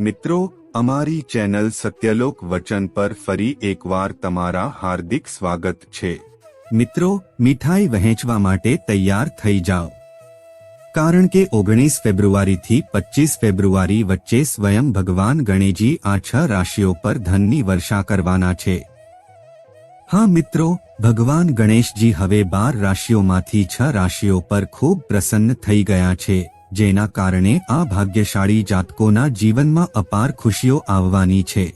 મિત્રો, અમારી ચેનલ સત્યલોક વચન પર ફરી એકવાર તમારા હાર્દિક સ્વાગત છે. મિત્રો, મીઠાઈ વહેંચવા માટે તૈયાર થઈ જાઓ. કારણ કે ઓગણીસ ફેબ્રુઆરીથી પચીસ ફેબ્રુઆરી વચ્ચે સ્વયં ભગવાન ગણેશજી આ છ રાશિઓ પર ધનની વર્ષા કરવાના છે. હા મિત્રો, ભગવાન ગણેશજી હવે બાર રાશિઓમાંથી છ રાશિઓ પર ખૂબ પ્રસન્ન થઈ ગયા છે. જેના કારણે આ ભાગ્યશાળી જાતકોના જીવનમાં અપાર ખુશીઓ આવવાની છે.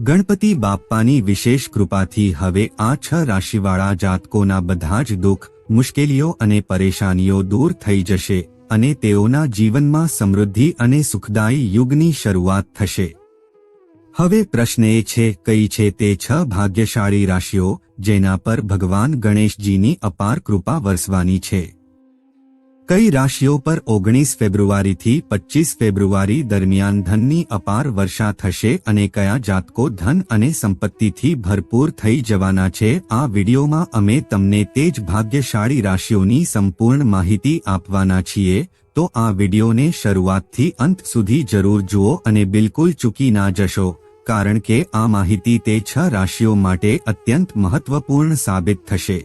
ગણપતિ બાપ્પાની વિશેષ કૃપાથી હવે આ છ રાશિવાળા જાતકોના બધા જ દુઃખ, મુશ્કેલીઓ અને પરેશાનીઓ દૂર થઈ જશે અને તેઓના જીવનમાં સમૃદ્ધિ અને સુખદાયી યુગની શરૂઆત થશે. હવે પ્રશ્ન એ છે, કઈ છે તે છ ભાગ્યશાળી રાશિઓ, જેના પર ભગવાન ગણેશજીની અપાર કૃપા વરસવાની છે? કઈ રાશિઓ પર ઓગણીસ ફેબ્રુઆરીથી પચીસ ફેબ્રુઆરી દરમિયાન ધનની અપાર વર્ષા થશે અને કયા જાતકો ધન અને સંપત્તિથી ભરપૂર થઈ જવાના છે? આ વિડીયોમાં અમે તમને તે જ ભાગ્યશાળી રાશિઓની સંપૂર્ણ માહિતી આપવાના છીએ. તો આ વિડીયોને શરૂઆતથી અંત સુધી જરૂર જુઓ અને બિલકુલ ચૂકી ના જશો, કારણ કે આ માહિતી તે છ રાશિઓ માટે અત્યંત મહત્વપૂર્ણ સાબિત થશે.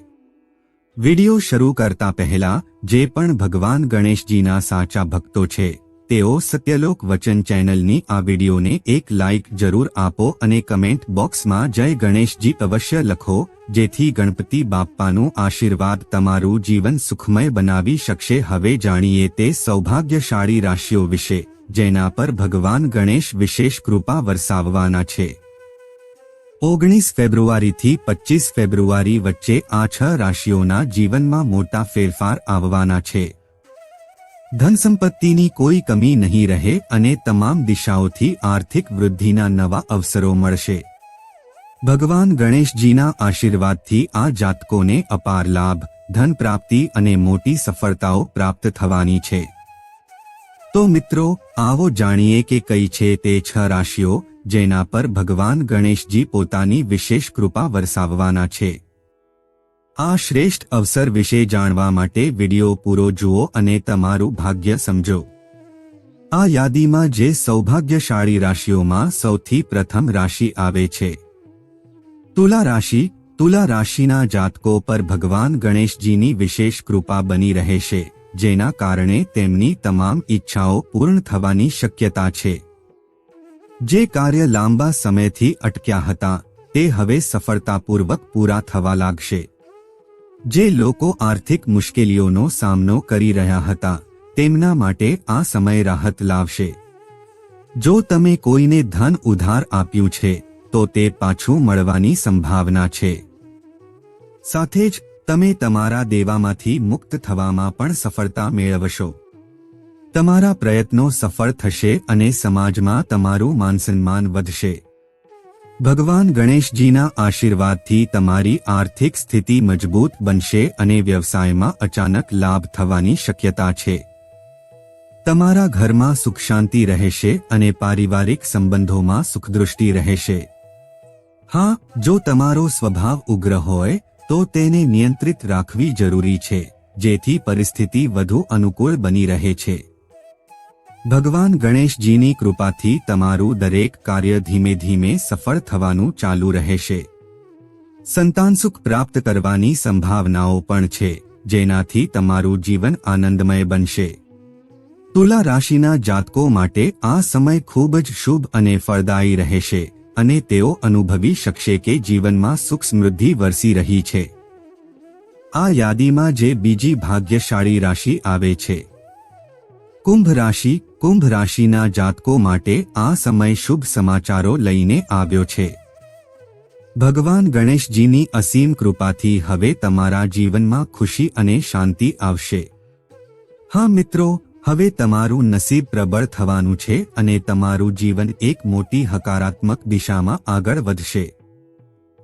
વિડિયો શરૂ કરતા પહેલા, જે પણ ભગવાન ગણેશજીના સાચા ભક્તો છે, તેઓ સત્યલોક વચન ચેનલની આ વિડીયોને એક લાઇક જરૂર આપો અને કમેન્ટ બોક્સમાં જય ગણેશજી અવશ્ય લખો, જેથી ગણપતિ બાપ્પાનું આશીર્વાદ તમારું જીવન સુખમય બનાવી શકશે. હવે જાણીએ તે સૌભાગ્યશાળી રાશિઓ વિશે, જેના પર ભગવાન ગણેશ વિશેષ કૃપા વરસાવવાના છે. ઓગણીસ ફેબ્રુઆરીથી પચીસ ફેબ્રુઆરી વચ્ચે આ છ રાશિઓના જીવનમાં મોટા ફેરફાર આવવાના છે. ધન સંપત્તિની કોઈ કમી નહીં રહે અને તમામ દિશાઓથી આર્થિક વૃદ્ધિના નવા અવસરો મળશે. ભગવાન ગણેશજીના આશીર્વાદથી આ જાતકોને અપાર લાભ, ધન પ્રાપ્તિ અને મોટી સફળતાઓ પ્રાપ્ત થવાની છે. તો મિત્રો, આવો જાણીએ કે કઈ છે તે છ રાશિઓ જેના પર ભગવાન ગણેશજી પોતાની વિશેષ કૃપા વરસાવવાના છે. આ શ્રેષ્ઠ અવસર વિશે જાણવા માટે વિડિયો પૂરો જુઓ અને તમારું ભાગ્ય સમજો. આ યાદીમાં જે સૌભાગ્યશાળી રાશિઓમાં સૌથી પ્રથમ રાશિ આવે છે. તુલા રાશિ, તુલા રાશિના જાતકો પર ભગવાન ગણેશજીની વિશેષ કૃપા બની રહેશે જેના કારણે તેમની તમામ ઈચ્છાઓ પૂર્ણ થવાની શક્યતા છે. જે કાર્ય લાંબા સમયથી અટક્યા હતા, તે હવે સફળતાપૂર્વક પૂરા થવા લાગશે. જે લોકો આર્થિક મુશ્કેલીઓનો સામનો કરી રહ્યા હતા, તેમના માટે આ સમય રાહત લાવશે. જો તમે કોઈને ધન ઉધાર આપ્યું છે, તો તે પાછું મળવાની સંભાવના છે. સાથે જ, તમે તમારા દેવામાંથી મુક્ત થવામાં પણ સફળતા મેળવશો. તમારા પ્રયત્નો સફળ થશે અને સમાજમાં તમારું માનસન્માન વધશે. ભગવાન ગણેશજીના આશીર્વાદથી તમારી આર્થિક સ્થિતિ મજબૂત બનશે અને વ્યવસાયમાં અચાનક લાભ થવાની શક્યતા છે. તમારા ઘરમાં સુખ શાંતિ રહેશે અને પારિવારિક સંબંધોમાં સુખદૃષ્ટિ રહેશે. હા, જો તમારો સ્વભાવ ઉગ્ર હોય, તો તેને નિયંત્રિત રાખવી જરૂરી છે, જેથી પરિસ્થિતિ વધુ અનુકૂળ બની રહે છે. ભગવાન ગણેશજીની કૃપાથી તમારું દરેક કાર્ય ધીમે ધીમે સફળ થવાનું ચાલુ રહેશે. સંતાન સુખ પ્રાપ્ત કરવાની સંભાવનાઓ પણ છે, જેનાથી તમારું જીવન આનંદમય બનશે. તુલા રાશિના જાતકો માટે આ સમય ખૂબ જ શુભ અને ફળદાયી રહેશે, અને તેઓ અનુભવી શકશે કે જીવનમાં સુખ સમૃદ્ધિ વરસી રહી છે. આ યાદીમાં જે બીજી ભાગ્યશાળી રાશિ આવે છે કુંભ રાશિ, કુંભ રાશિના જાતકો માટે આ સમય શુભ સમાચારો લઈને આવ્યો છે. ભગવાન ગણેશજીની અસીમ કૃપાથી હવે તમારા જીવનમાં ખુશી અને શાંતિ આવશે. હા મિત્રો, હવે તમારું નસીબ પ્રબળ થવાનું છે અને તમારું જીવન એક મોટી હકારાત્મક દિશામાં આગળ વધશે.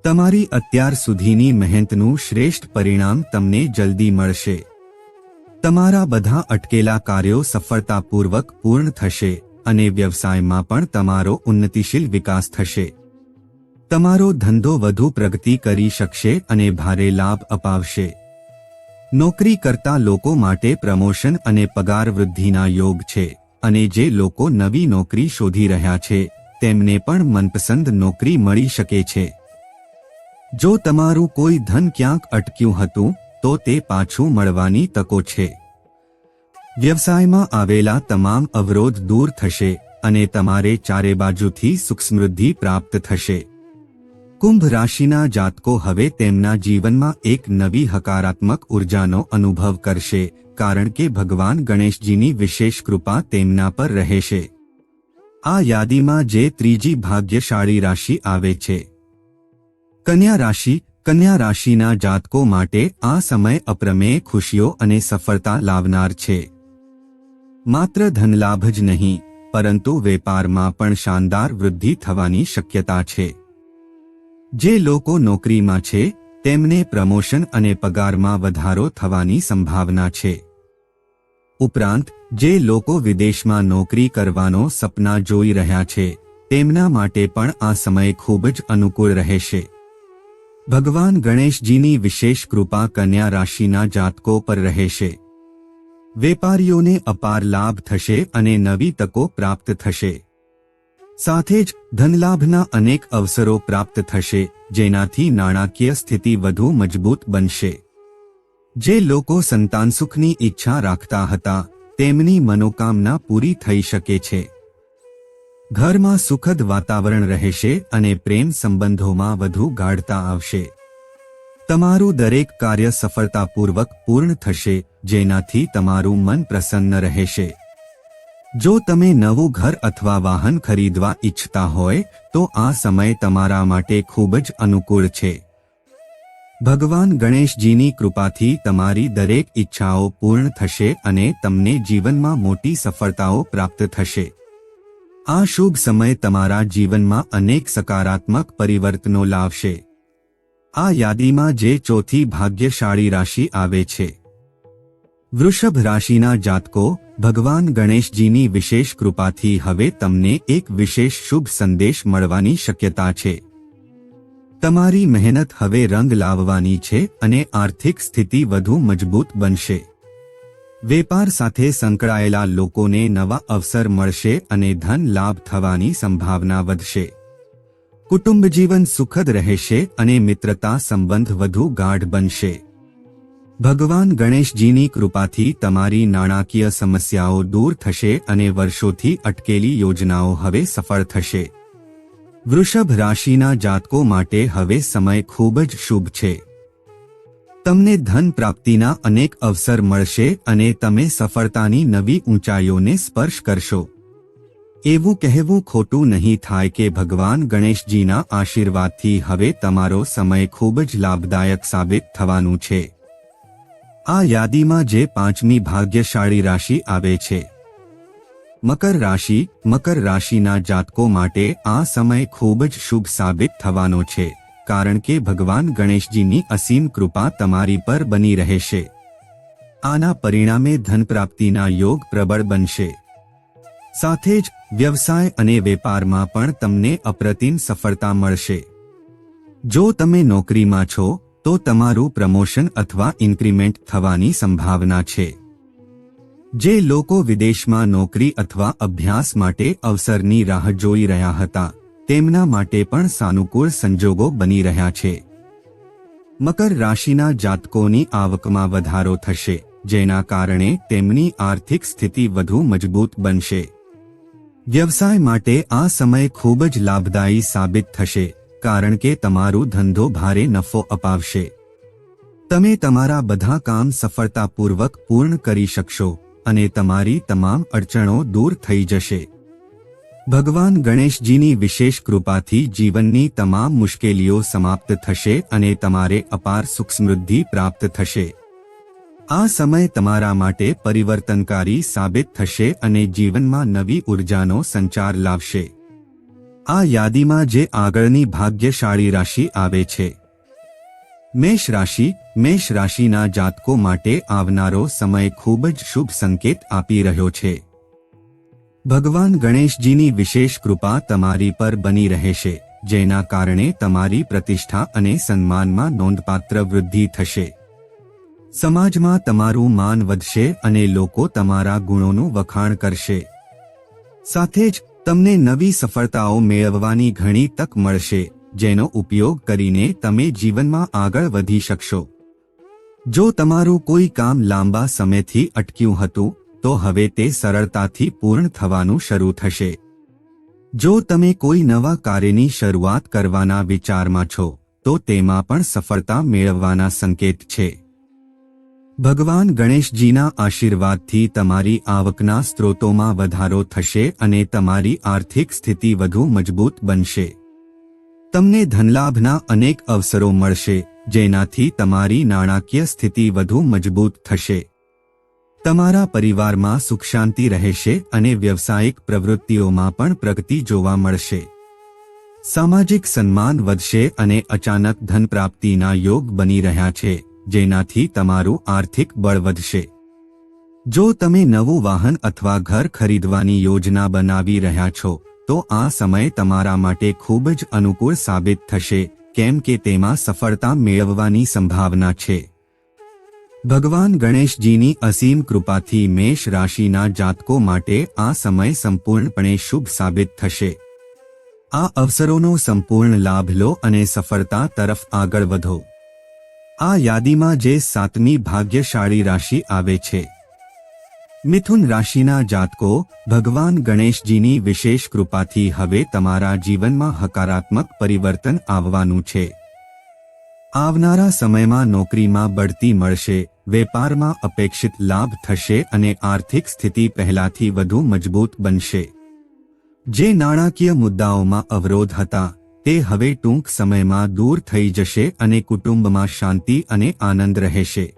તમારી અત્યાર સુધીની મહેનતનું શ્રેષ્ઠ પરિણામ તમને જલ્દી મળશે. તમારા બધા અટકેલા કાર્યો સફળતાપૂર્વક પૂર્ણ થશે અને વ્યવસાયમાં પણ તમારો ઉન્નતિશીલ વિકાસ થશે. તમારો ધંધો વધુ પ્રગતિ કરી શકશે અને ભારે લાભ અપાવશે. નોકરી કરતા લોકો માટે પ્રમોશન અને પગાર વૃદ્ધિના યોગ છે અને જે લોકો નવી નોકરી શોધી રહ્યા છે, તેમને પણ મનપસંદ નોકરી મળી શકે છે. જો તમારું કોઈ ધન ક્યાંક અટક્યું હતું તો તે પાછું મળવાની તકો છે. વ્યવસાયમાં આવેલા તમામ અવરોધ દૂર થશે અને તમારે ચારે બાજુથી સુખ પ્રાપ્ત થશે. કુંભ રાશિના જાતકો હવે તેમના જીવનમાં એક નવી હકારાત્મક ઉર્જાનો અનુભવ કરશે, કારણ કે ભગવાન ગણેશજીની વિશેષ કૃપા તેમના પર રહેશે. આ યાદીમાં જે ત્રીજી ભાગ્યશાળી રાશિ આવે છે. કન્યા રાશિ કન્યા રાશિના જાતકો માટે આ સમય અપ્રમેય, ખુશીઓ અને સફળતા લાવનાર છે. માત્ર ધનલાભ જ નહીં, પરંતુ વેપારમાં પણ શાનદાર વૃદ્ધિ થવાની શક્યતા છે. જે લોકો નોકરીમાં છે, તેમને પ્રમોશન અને પગારમાં વધારો થવાની સંભાવના છે. ઉપરાંત, જે લોકો વિદેશમાં નોકરી કરવાનો સપના જોઈ રહ્યા છે, તેમના માટે પણ આ સમય ખૂબ જ અનુકૂળ રહેશે. ભગવાન ગણેશજીની વિશેષ કૃપા કન્યા રાશિના જાતકો પર રહેશે. વેપારીઓને અપાર લાભ થશે અને નવી તકો પ્રાપ્ત થશે. સાથે જ ધનલાભના અનેક અવસરો પ્રાપ્ત થશે, જેનાથી નાણાકીય સ્થિતિ વધુ મજબૂત બનશે. જે લોકો સંતાન સુખની ઈચ્છા રાખતા હતા, તેમની મનોકામના પૂરી થઈ શકે છે. ઘરમાં સુખદ વાતાવરણ રહેશે અને પ્રેમ સંબંધોમાં વધુ ગાઢતા આવશે. તમારું દરેક કાર્ય સફળતાપૂર્વક પૂર્ણ થશે, જેનાથી તમારું મન પ્રસન્ન રહેશે. જો તમે નવું ઘર અથવા વાહન ખરીદવા ઈચ્છતા હોય, તો આ સમય તમારા માટે ખૂબ જ અનુકૂળ છે. ભગવાન ગણેશજીની કૃપાથી તમારી દરેક ઈચ્છાઓ પૂર્ણ થશે અને તમને જીવનમાં મોટી સફળતાઓ પ્રાપ્ત થશે. આ શુભ સમય તમારા જીવનમાં અનેક સકારાત્મક પરિવર્તનો લાવશે. આ યાદીમાં જે ચોથી ભાગ્યશાળી રાશિ આવે છે. વૃષભ રાશિના જાતકો, ભગવાન ગણેશજીની વિશેષ કૃપાથી હવે તમને એક વિશેષ શુભ સંદેશ મળવાની શક્યતા છે. તમારી મહેનત હવે રંગ લાવવાની છે અને આર્થિક સ્થિતિ વધુ મજબૂત બનશે. વેપાર સાથે સંકળાયેલા લોકોને નવા અવસર મળશે અને ધન લાભ થવાની સંભાવના વધશે. કુટુંબ જીવન સુખદ રહેશે અને મિત્રતા સંબંધ વધુ ગાઢ બનશે. ભગવાન ગણેશજીની કૃપાથી તમારી નાણાકીય સમસ્યાઓ દૂર થશે અને વર્ષોથી અટકેલી યોજનાઓ હવે સફળ થશે. વૃષભ રાશિના જાતકો માટે હવે સમય ખૂબ જ શુભ છે. તમને ધન પ્રાપ્તિના અનેક અવસર મળશે અને તમે સફળતાની નવી ઊંચાઈઓને સ્પર્શ કરશો. એવું કહેવું ખોટું નહીં થાય કે ભગવાન ગણેશજીના આશીર્વાદથી હવે તમારો સમય ખૂબ જ લાભદાયક સાબિત થવાનું છે. આ યાદીમાં જે પાંચમી ભાગ્યશાળી રાશિ આવે છે. મકર રાશિ, મકર રાશિના જાતકો માટે આ સમય ખૂબ જ શુભ સાબિત થવાનો છે. કારણ કે ભગવાન ગણેશજીની અસીમ કૃપા તમારી પર બની રહેશે. આના પરિણામે ધન પ્રાપ્તિના યોગ પ્રબળ બનશે. સાથે જ વ્યવસાય અને વેપારમાં પણ તમને અપ્રતિમ સફળતા મળશે. જો તમે નોકરીમાં છો, તો તમારું પ્રમોશન અથવા ઇન્ક્રીમેન્ટ થવાની સંભાવના છે. જે લોકો વિદેશમાં નોકરી અથવા અભ્યાસ માટે અવસરની રાહ જોઈ રહ્યા હતા તેમના માટે પણ સાનુકૂળ સંજોગો બની રહ્યા છે. મકર રાશિના જાતકોની આવકમાં વધારો થશે, જેના કારણે તેમની આર્થિક સ્થિતિ વધુ મજબૂત બનશે. વ્યવસાય માટે આ સમય ખૂબ જ લાભદાયી સાબિત થશે, કારણ કે તમારું ધંધો ભારે નફો અપાવશે. તમે તમારા બધા કામ સફળતાપૂર્વક પૂર્ણ કરી શકશો, અને તમારી તમામ અડચણો દૂર થઈ જશે. ભગવાન ગણેશજીની વિશેષ કૃપાથી જીવનની તમામ મુશ્કેલીઓ સમાપ્ત થશે અને તમારે અપાર સુખ સમૃદ્ધિ પ્રાપ્ત થશે. આ સમય તમારા માટે પરિવર્તનકારી સાબિત થશે અને જીવનમાં નવી ઉર્જાનો સંચાર લાવશે. આ યાદીમાં જે આગળની ભાગ્યશાળી રાશિ આવે છે. મેષ રાશિ, મેષ રાશિના જાતકો માટે આવનારો સમય ખૂબ જ શુભ સંકેત આપી રહ્યો છે. ભગવાન ગણેશજીની વિશેષ કૃપા તમારી પર બની રહેશે, જેના કારણે તમારી પ્રતિષ્ઠા અને સન્માનમાં નોંધપાત્ર વૃદ્ધિ થશે. સમાજમાં તમારું માન વધશે અને લોકો તમારા ગુણોનું વખાણ કરશે. સાથે જ, તમને નવી સફળતાઓ મેળવવાની ઘણી તક મળશે, જેનો ઉપયોગ કરીને તમે જીવનમાં આગળ વધી શકશો. જો તમારું કોઈ કામ લાંબા સમયથી અટક્યું હતું તો હવે તે સરળતાથી પૂર્ણ થવાનું શરૂ થશે. જો તમે કોઈ નવા કાર્યની શરૂઆત કરવાના વિચારમાં છો, તો તેમાં પણ સફળતા મેળવવાના સંકેત છે. ભગવાન ગણેશજીના આશીર્વાદથી તમારી આવકના સ્ત્રોતોમાં વધારો થશે અને તમારી આર્થિક સ્થિતિ વધુ મજબૂત બનશે. તમને ધનલાભના અનેક અવસરો મળશે, જેનાથી તમારી નાણાકીય સ્થિતિ વધુ મજબૂત થશે. તમારા પરિવારમાં સુખ શાંતિ રહેશે અને વ્યવસાયિક પ્રવૃત્તિઓમાં પણ પ્રગતિ જોવા મળશે. સામાજિક સન્માન વધશે અને અચાનક ધન પ્રાપ્તિના યોગ બની રહ્યા છે, જેનાથી તમારું આર્થિક બળ વધશે. જો તમે નવું વાહન અથવા ઘર ખરીદવાની યોજના બનાવી રહ્યા છો, તો આ સમય તમારા માટે ખૂબ જ અનુકૂળ સાબિત થશે, કેમ કે તેમાં સફળતા મેળવવાની સંભાવના છે. ભગવાન ગણેશજીની અસીમ કૃપાથી મેષ રાશિના જાતકો માટે આ સમય સંપૂર્ણપણે શુભ સાબિત થશે. આ અવસરોનો સંપૂર્ણ લાભ લો અને સફળતા તરફ આગળ વધો. આ યાદીમાં જે સાતમી ભાગ્યશાળી રાશિ આવે છે. મિથુન રાશિના જાતકો, ભગવાન ગણેશજીની વિશેષ કૃપાથી હવે તમારા જીવનમાં હકારાત્મક પરિવર્તન આવવાનું છે. આવનારા સમયમાં નોકરીમાં બઢતી મળશે વેપારમાં અપેક્ષિત લાભ થશે અને આર્થિક સ્થિતિ પહેલાથી વધુ મજબૂત બનશે. જે નાણાકીય મુદ્દાઓમાં અવરોધ હતા, તે હવે ટૂંક સમયમાં દૂર થઈ જશે અને કુટુંબમાં શાંતિ અને આનંદ રહેશે.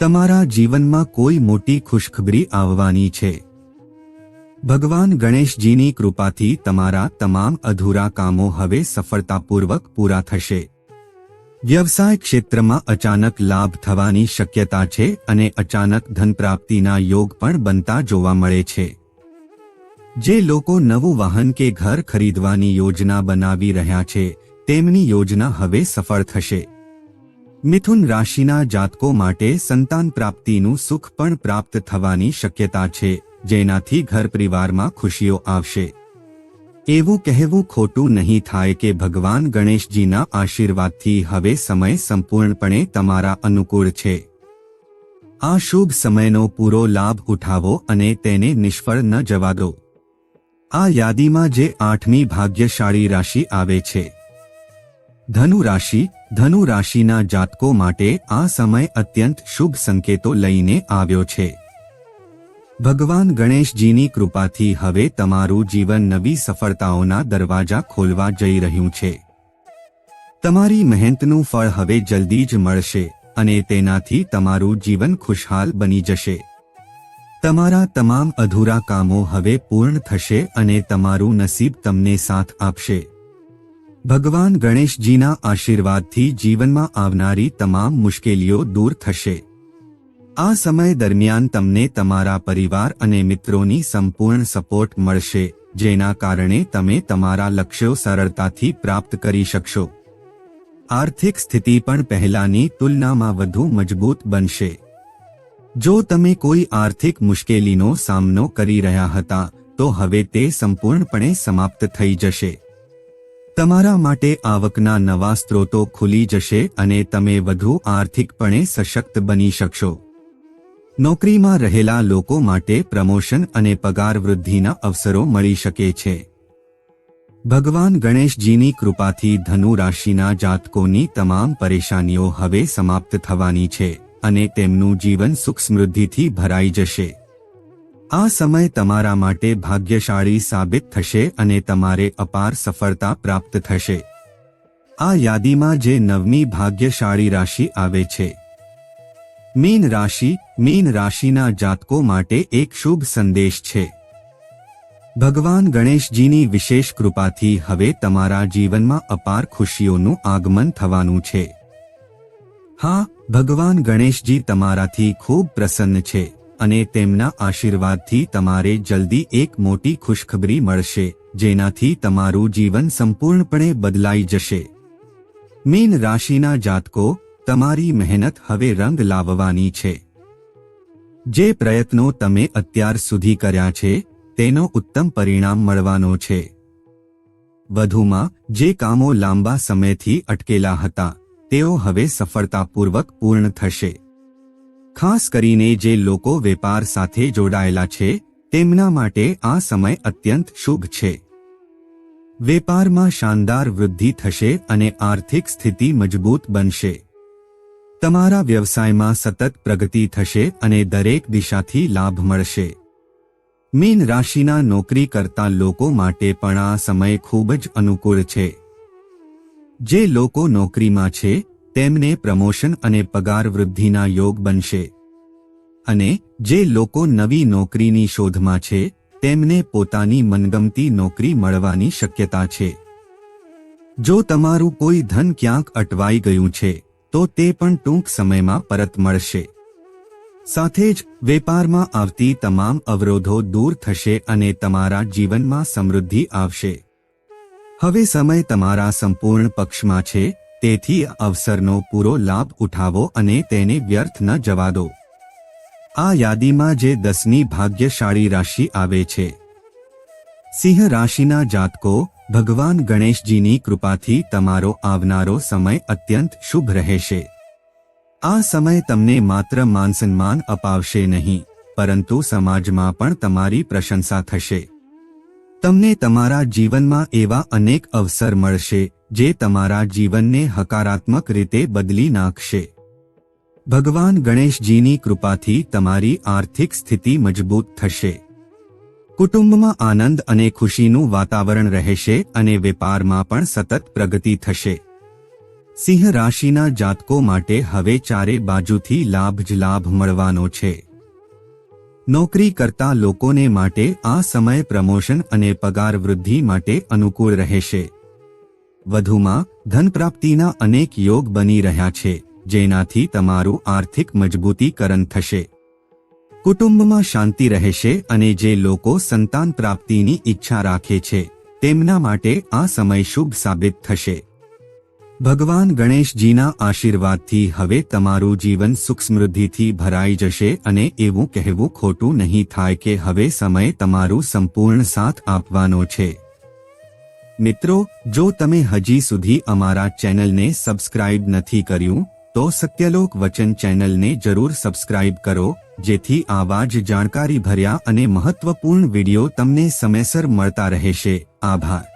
તમારા જીવનમાં કોઈ મોટી ખુશખબરી આવવાની છે. ભગવાન ગણેશજીની કૃપાથી તમારા તમામ અધૂરા કામો હવે સફળતાપૂર્વક પૂરા થશે. વ્યવસાય ક્ષેત્રમાં અચાનક લાભ થવાની શક્યતા છે અને અચાનક ધન પ્રાપ્તિના યોગ પણ બનતા જોવા મળે છે. જે લોકો નવું વાહન કે ઘર ખરીદવાની યોજના બનાવી રહ્યા છે, તેમની યોજના હવે સફળ થશે. મિથુન રાશિના જાતકો માટે સંતાન પ્રાપ્તિનું સુખ પણ પ્રાપ્ત થવાની શક્યતા છે, જેનાથી ઘર પરિવારમાં ખુશીઓ આવશે. એવું કહેવું ખોટું નહીં થાય કે ભગવાન ગણેશજીના આશીર્વાદથી હવે સમય સંપૂર્ણપણે તમારા અનુકૂળ છે. આ શુભ સમયનો પૂરો લાભ ઉઠાવો અને તેને નિષ્ફળ ન જવા દો. આ યાદીમાં જે આઠમી ભાગ્યશાળી રાશિ આવે છે. ધનુ રાશિ, ધનુ રાશિના જાતકો માટે આ સમય અત્યંત શુભ સંકેતો લઈને આવ્યો છે. ભગવાન ગણેશજીની કૃપાથી હવે તમારું જીવન નવી સફળતાઓના દરવાજા ખોલવા જઈ રહ્યું છે. તમારી મહેનતનું ફળ હવે જલ્દી જ મળશે અને તેનાથી તમારું જીવન ખુશહાલ બની જશે. તમારા તમામ અધૂરા કામો હવે પૂર્ણ થશે અને તમારું નસીબ તમને સાથ આપશે. ભગવાન ગણેશજીના આશીર્વાદથી જીવનમાં આવનારી તમામ મુશ્કેલીઓ દૂર થશે. આ સમય દરમિયાન તમને તમારા પરિવાર અને મિત્રોની સંપૂર્ણ સપોર્ટ મળશે, જેના કારણે તમે તમારા લક્ષ્યો સરળતાથી પ્રાપ્ત કરી શકશો. આર્થિક સ્થિતિ પણ પહેલાની તુલનામાં વધુ મજબૂત બનશે. જો તમે કોઈ આર્થિક મુશ્કેલીનો સામનો કરી રહ્યા હતા, તો હવે તે સંપૂર્ણપણે સમાપ્ત થઈ જશે. તમારા માટે આવકના નવા સ્ત્રોતો ખુલી જશે અને તમે વધુ આર્થિકપણે સશક્ત બની શકશો. નોકરીમાં રહેલા લોકો માટે પ્રમોશન અને પગાર વૃદ્ધિના અવસરો મળી શકે છે. ભગવાન ગણેશજીની કૃપાથી ધનુ રાશિના જાતકોની તમામ પરેશાનીઓ હવે સમાપ્ત થવાની છે અને તેમનું જીવન સુખ સમૃદ્ધિથી ભરાઈ જશે. આ સમય તમારા માટે ભાગ્યશાળી સાબિત થશે અને તમારે અપાર સફળતા પ્રાપ્ત થશે. આ યાદીમાં જે નવમી ભાગ્યશાળી રાશિ આવે છે મીન રાશિ, મીન રાશિના જાતકો માટે એક શુભ સંદેશ છે. ભગવાન ગણેશજીની વિશેષ કૃપાથી હવે તમારા જીવનમાં અપાર ખુશીઓનું આગમન થવાનું છે. હા, ભગવાન ગણેશજી તમારાથી ખૂબ પ્રસન્ન છે અને તેમના આશીર્વાદથી તમારે જલ્દી એક મોટી ખુશખબરી મળશે, જેનાથી તમારું જીવન સંપૂર્ણપણે બદલાઈ જશે. મીન રાશિના જાતકો તમારી મહેનત હવે રંગ લાવવાની છે. જે પ્રયત્નો તમે અત્યાર સુધી કર્યા છે, તેનો ઉત્તમ પરિણામ મળવાનો છે. વધુમાં, જે કામો લાંબા સમયથી અટકેલા હતા, તેઓ હવે સફળતાપૂર્વક પૂર્ણ થશે. ખાસ કરીને જે લોકો વેપાર સાથે જોડાયેલા છે, તેમના માટે આ સમય અત્યંત શુભ છે. વેપારમાં શાનદાર વૃદ્ધિ થશે અને આર્થિક સ્થિતિ મજબૂત બનશે. તમારા વ્યવસાયમાં સતત પ્રગતિ થશે અને દરેક દિશાથી લાભ મળશે. મીન રાશિના નોકરી કરતા લોકો માટે પણ આ સમય ખૂબ જ અનુકૂળ છે. જે લોકો નોકરીમાં છે, તેમને પ્રમોશન અને પગાર વૃદ્ધિના યોગ બનશે. અને જે લોકો નવી નોકરીની શોધમાં છે, તેમને પોતાની મનગમતી નોકરી મળવાની શક્યતા છે. જો તમારું કોઈ ધન ક્યાંક અટવાઈ ગયું છે તો તે પણ ટૂંક સમયમાં પરત મળશે. સાથે જ વેપારમાં આવતી તમામ અવરોધો દૂર થશે અને તમારા જીવનમાં સમૃદ્ધિ આવશે. હવે સમય તમારા સંપૂર્ણ પક્ષમાં છે, તેથી અવસરનો પૂરો લાભ ઉઠાવો અને તેને વ્યર્થ ન જવા દો. આ યાદીમાં જે દસમી ભાગ્યશાળી રાશિ આવે છે. સિંહ રાશિના જાતકો ભગવાન ગણેશજીની કૃપાથી તમારો આવનારો સમય અત્યંત શુભ રહેશે. આ સમય તમને માત્ર માનસન્માન અપાવશે નહીં, પરંતુ સમાજમાં પણ તમારી પ્રશંસા થશે. તમને તમારા જીવનમાં એવા અનેક અવસર મળશે, જે તમારા જીવનને હકારાત્મક રીતે બદલી નાખશે. ભગવાન ગણેશજીની કૃપાથી તમારી આર્થિક સ્થિતિ મજબૂત થશે. કુટુંબમાં આનંદ અને ખુશીનું વાતાવરણ રહેશે અને વેપારમાં પણ સતત પ્રગતિ થશે. સિંહ રાશિના જાતકો માટે હવે ચારે બાજુથી લાભ જ લાભ મળવાનો છે. નોકરી કરતા લોકોને માટે આ સમય પ્રમોશન અને પગાર વૃદ્ધિ માટે અનુકૂળ રહેશે. વધુમાં, ધન પ્રાપ્તિના અનેક યોગ બની રહ્યા છે, જેનાથી તમારું આર્થિક મજબૂતીકરણ થશે. કુટુંબમાં શાંતિ રહેશે અને જે લોકો સંતાન પ્રાપ્તિની ઈચ્છા રાખે છે, તેમના માટે આ સમય શુભ સાબિત થશે. ભગવાન ગણેશજીના આશીર્વાદથી હવે તમારું જીવન સુખ સમૃદ્ધિથી ભરાઈ જશે અને એવું કહેવું ખોટું નહીં થાય કે હવે સમય તમારું સંપૂર્ણ સાથ આપવાનો છે. મિત્રો, જો તમે હજી સુધી અમારા ચેનલને સબસ્ક્રાઇબ નથી કર્યું તો સત્યલોક વચન ચેનલને જરૂર સબસ્ક્રાઇબ કરો, જેથી આવા જ જાણકારી ભર્યા અને મહત્વપૂર્ણ વિડિયો તમને સમયસર મળતા રહેશે. આભાર.